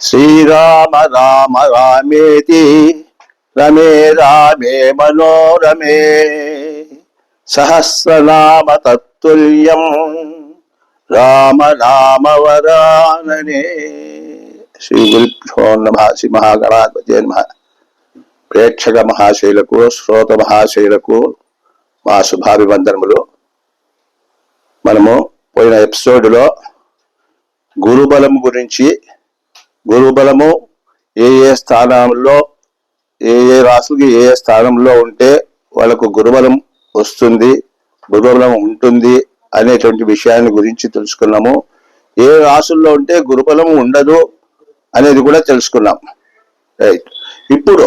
శ్రీరామ రామ రామేతి రమే రామే మనోరమే. సహస్రనామ తత్తుల్యం రామ నామ వరాననే. శ్రీ గురుభ్యో నమ. శ్రీ మహాగణాధిపతి నమ. ప్రేక్షక మహాశైలకు శ్రోత మహాశైలకు మా శుభాభివందనములు. మనము పోయిన ఎపిసోడ్లో గురుబలం గురించి గురుబలము ఏ ఏ స్థానంలో ఏ ఏ రాసులకి ఏ ఏ స్థానంలో ఉంటే వాళ్ళకు గురుబలం వస్తుంది గురుబలం ఉంటుంది అనేటువంటి విషయాన్ని గురించి తెలుసుకున్నాము. ఏ రాసుల్లో ఉంటే గురుబలం ఉండదు అనేది కూడా తెలుసుకున్నాం. రైట్ ఇప్పుడు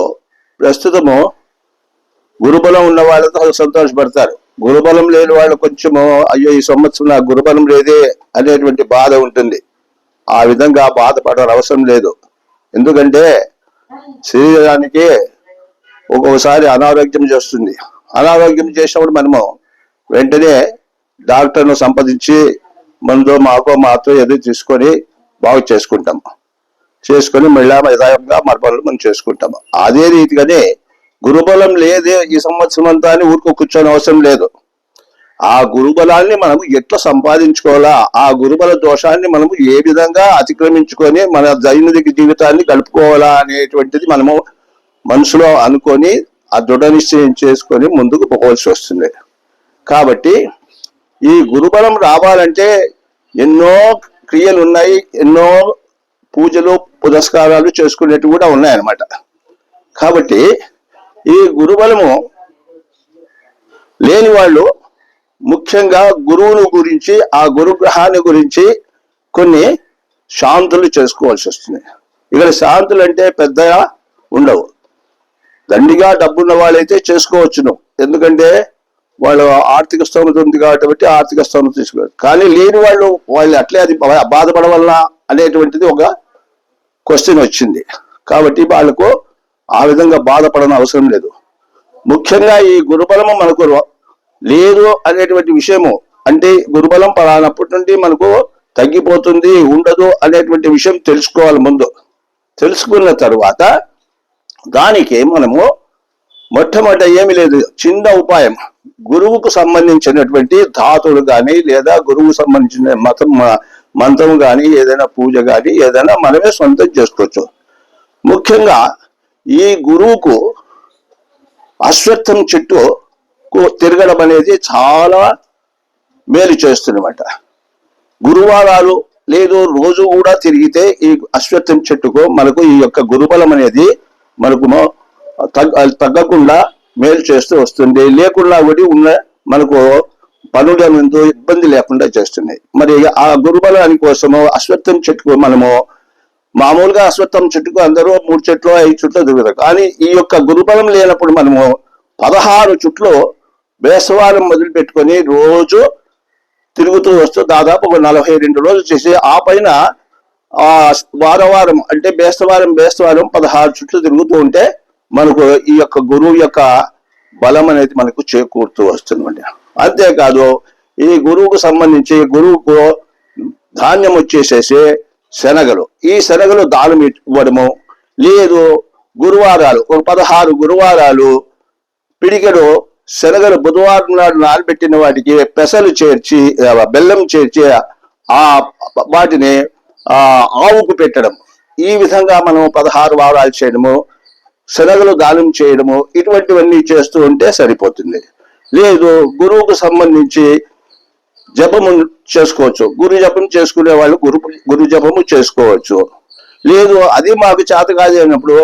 ప్రస్తుతము గురుబలం ఉన్న వాళ్ళతో సంతోషపడతారు. గురుబలం లేని వాళ్ళు కొంచెము అయ్యో ఈ సంవత్సరం నాకు గురుబలం లేదే అనేటువంటి బాధ ఉంటుంది. ఆ విధంగా బాధపడడం అవసరం లేదు. ఎందుకంటే శరీరానికి ఒక్కొక్కసారి అనారోగ్యం చేస్తుంది. అనారోగ్యం చేసినప్పుడు మనము వెంటనే డాక్టర్ను సంప్రదించి మందు మాకో మాతో ఏదో తీసుకొని బాగు చేసుకుంటాము చేసుకొని మళ్ళా యథాయంగా మన పనులు మనం చేసుకుంటాము అదే రీతిగానే గురుబలం లేదే ఈ సంవత్సరం అంతా అని ఊరుకు కూర్చొని అవసరం లేదు. ఆ గురుబలాన్ని మనము ఎట్లా సంపాదించుకోవాలా? ఆ గురుబల దోషాన్ని మనము ఏ విధంగా అతిక్రమించుకొని మన దైనందిక జీవితాన్ని గడుపుకోవాలా అనేటువంటిది మనము మనసులో అనుకొని ఆ దృఢ నిశ్చయం చేసుకొని ముందుకు పోవాల్సి వస్తుంది. కాబట్టి ఈ గురుబలం రావాలంటే ఎన్నో క్రియలు ఉన్నాయి ఎన్నో పూజలు పురస్కారాలు చేసుకునేటివి కూడా ఉన్నాయన్నమాట. కాబట్టి ఈ గురుబలము లేని వాళ్ళు ముఖ్యంగా గురువును గురించి ఆ గురుగ్రహాన్ని గురించి కొన్ని శాంతులు చేసుకోవాల్సి వస్తుంది. ఇక్కడ శాంతులు అంటే పెద్దగా ఉండవు. దండిగా డబ్బున్న వాళ్ళైతే చేసుకోవచ్చును. ఎందుకంటే వాళ్ళు ఆర్థిక స్థోమత ఉంది కాబట్టి ఆర్థిక స్థోమత తీసుకోవచ్చు కానీ లేని వాళ్ళు వాళ్ళు అట్లే అది బాధపడవల్ల అనేటువంటిది ఒక క్వశ్చన్ వచ్చింది. కాబట్టి వాళ్ళకు ఆ విధంగా బాధపడని అవసరం లేదు. ముఖ్యంగా ఈ గురుబలము మనకు లేదు అనేటువంటి విషయము. అంటే గురుబలం పలానప్పటి నుండి మనకు తగ్గిపోతుంది ఉండదు అనేటువంటి విషయం తెలుసుకోవాలి ముందు. తెలుసుకున్న తరువాత దానికి మనము మొట్టమొదట ఏమి లేదు. చిన్న ఉపాయం. గురువుకు సంబంధించినటువంటి ధాతులు కానీ లేదా గురువుకు సంబంధించిన మతం మంత్రం కానీ ఏదైనా పూజ కానీ ఏదైనా మనమే సొంతం చేసుకోవచ్చు. ముఖ్యంగా ఈ గురువుకు అశ్వత్థం చెట్టు తిరగడం అనేది చాలా మేలు చేస్తుందన్నమాట. గురువారాలు లేదు రోజు కూడా తిరిగితే ఈ అశ్వత్థం చెట్టుకు మనకు ఈ యొక్క గురుబలం అనేది మనకు తగ్గకుండా మేలు చేస్తూ వస్తుంది. లేకుండా కూడా ఉన్న మనకు పనుల ముందు ఇబ్బంది లేకుండా చేస్తుంది. మరి ఆ గురుబలాని కోసము అశ్వత్థం చెట్టుకు మనము మామూలుగా అశ్వత్థం చెట్టుకు అందరూ మూడు చెట్లు ఐదు చుట్లు తిరుగుతారు. కానీ ఈ యొక్క గురుబలం లేనప్పుడు మనము పదహారు చుట్లు వేసవారం మొదలు పెట్టుకొని రోజు తిరుగుతూ వస్తూ దాదాపు ఒక నలభై రెండు రోజులు చేసి ఆ పైన ఆ వారం వారం అంటే బేస్తవారం బేస్తవారం పదహారు చుట్లు తిరుగుతూ ఉంటే మనకు ఈ యొక్క గురువు యొక్క బలం అనేది మనకు చేకూరుతూ వస్తుందండి. అంతేకాదు ఈ గురువుకు సంబంధించి గురువుకు ధాన్యం వచ్చేసేసి శనగలు. ఈ శనగలు దానం ఇవ్వడము లేదు. గురువారాలు ఒక పదహారు గురువారాలు పిడికెడు శనగలు బుధవారం నాడు నానబెట్టిన వాటికి పెసలు చేర్చి బెల్లం చేర్చి ఆ వాటిని ఆవుకు పెట్టడం. ఈ విధంగా మనం పదహారు వారాలు చేయడము శనగలు దానం చేయడము ఇటువంటివన్నీ చేస్తూ ఉంటే సరిపోతుంది. లేదు గురువుకు సంబంధించి జపము చేసుకోవచ్చు. గురు జపం చేసుకునే వాళ్ళు గురు గురు జపము చేసుకోవచ్చు. లేదు అది మాకు చేత కాదు అయినప్పుడు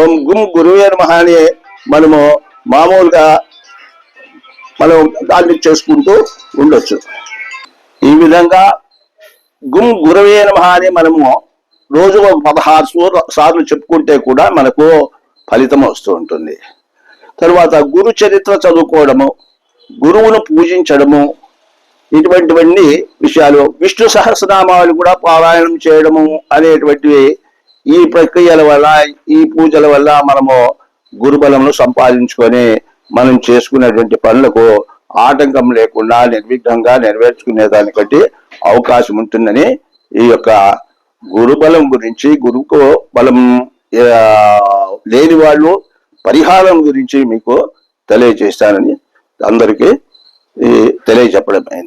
ఓం గుమ్ గురువే మనము మామూలుగా మనం దాన్ని చేసుకుంటూ ఉండొచ్చు. ఈ విధంగా గుం గురవే నమః అని మనము రోజు ఒక పదహారు సార్లు చెప్పుకుంటే కూడా మనకు ఫలితం వస్తూ ఉంటుంది. తరువాత గురు చరిత్ర చదువుకోవడము గురువును పూజించడము ఇటువంటివన్నీ విషయాలు. విష్ణు సహస్రనామాలు కూడా పారాయణం చేయడము అనేటువంటివి ఈ ప్రక్రియల వల్ల ఈ పూజల వల్ల మనము గురుబలమును సంపాదించుకొని మనం చేసుకునేటువంటి పనులకు ఆటంకం లేకుండా నిర్విఘ్నంగా నెరవేర్చుకునే దానికంటే అవకాశం ఉంటుందని ఈ యొక్క గురుబలం గురించి గురుకు బలం లేని వాళ్ళు పరిహారం గురించి మీకు తెలియజేస్తానని అందరికీ తెలియజెప్పడం అయింది